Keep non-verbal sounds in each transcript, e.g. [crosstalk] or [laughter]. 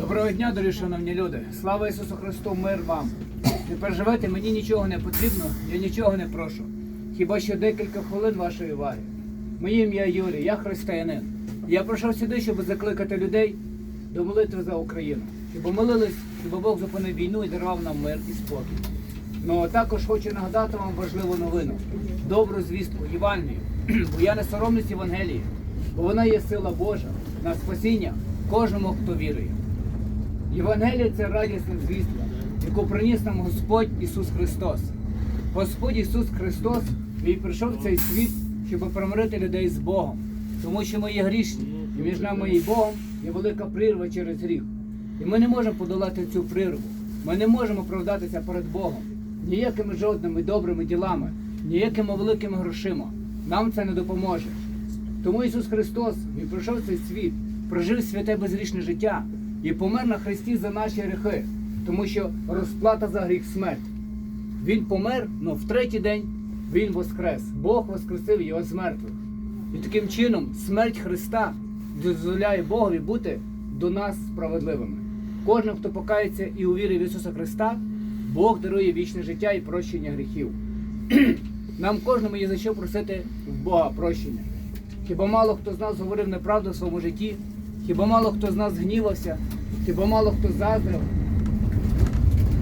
Доброго дня, дорогі шановні люди. Слава Ісусу Христу, мир вам. Не переживайте, мені нічого не потрібно, я нічого не прошу. Хіба що декілька хвилин вашої уваги. Моє ім'я Юрій, я християнин. Я прийшов сюди, щоб закликати людей до молитви за Україну. Щоб молились, щоб Бог зупинив війну і дарував нам мир і спокій. Ну а також хочу нагадати вам важливу новину, добру звістку, Євангелію. Бо я не соромлюсь Євангелії, бо вона є сила Божа на спасіння кожному, хто вірує. Євангелія це радісна звістка, яку приніс нам Господь Ісус Христос. Господь Ісус Христос Він прийшов в цей світ, щоб примирити людей з Богом, тому що ми є грішні, і між нами і Богом є велика прірва через гріх. І ми не можемо подолати цю прірву. Ми не можемо оправдатися перед Богом ніякими жодними добрими ділами, ніякими великими грошима. Нам це не допоможе. Тому Ісус Христос Він прийшов в цей світ, прожив святе безрічне життя і помер на Христі за наші гріхи, тому що розплата за гріх смерть. Він помер, але в третій день Він воскрес. Бог воскресив його з мертвих. І таким чином смерть Христа дозволяє Богові бути до нас справедливими. Кожен, хто покається і увірить в Ісуса Христа, Бог дарує вічне життя і прощення гріхів. [clears throat] Нам кожному є за що просити в Бога прощення. Хіба мало хто з нас говорив неправду в своєму житті? Хіба мало хто з нас гнівався? Хіба мало хто заздрив?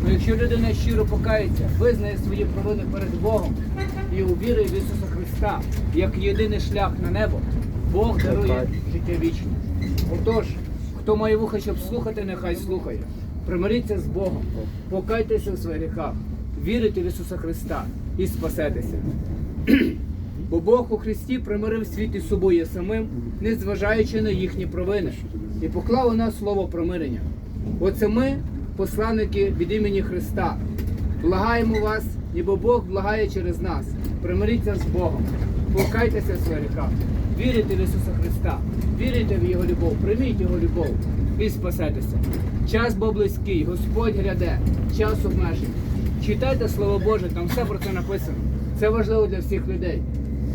Ну, якщо людина щиро покається, визнає свої провини перед Богом і увірує в Ісуса Христа як єдиний шлях на небо, Бог дарує життя вічне. Отож, хто має вуха, щоб слухати, нехай слухає. Примиріться з Богом, покайтеся в своїх гріхах, вірите в Ісуса Христа і спасетеся. Бо Бог у Христі примирив світ із собою самим, незважаючи на їхні провини, і поклав у нас слово примирення. Оце ми, посланники від імені Христа, благаємо вас, ніби Бог благає через нас. Примиріться з Богом, покайтеся в своїх вірите в Ісуса Христа, вірите в Його любов, прийміть Його любов і спасетеся. Час був близький, Господь гряде, час обмежений. Читайте Слово Боже, там все про це написано. Це важливо для всіх людей.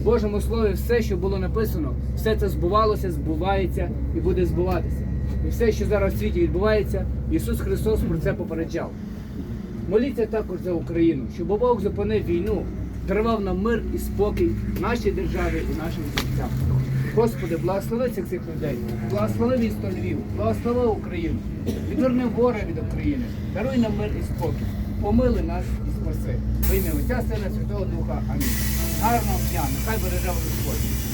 В Божому Слові все, що було написано, все це збувалося, збувається і буде збуватися. І все, що зараз в світі відбувається, Ісус Христос про це попереджав. Моліться також за Україну, щоб Бог зупинив війну, дарував нам мир і спокій в нашій державі і нашим життям. Господи, благослови цих цих людей, благослови місто Львів, благослови Україну, відверни горе від України, даруй нам мир і спокій, помили нас і спаси. Во ім'я Отця, Сина, Святого Духа. Амінь. Гарного дня, нехай береже вас Господь.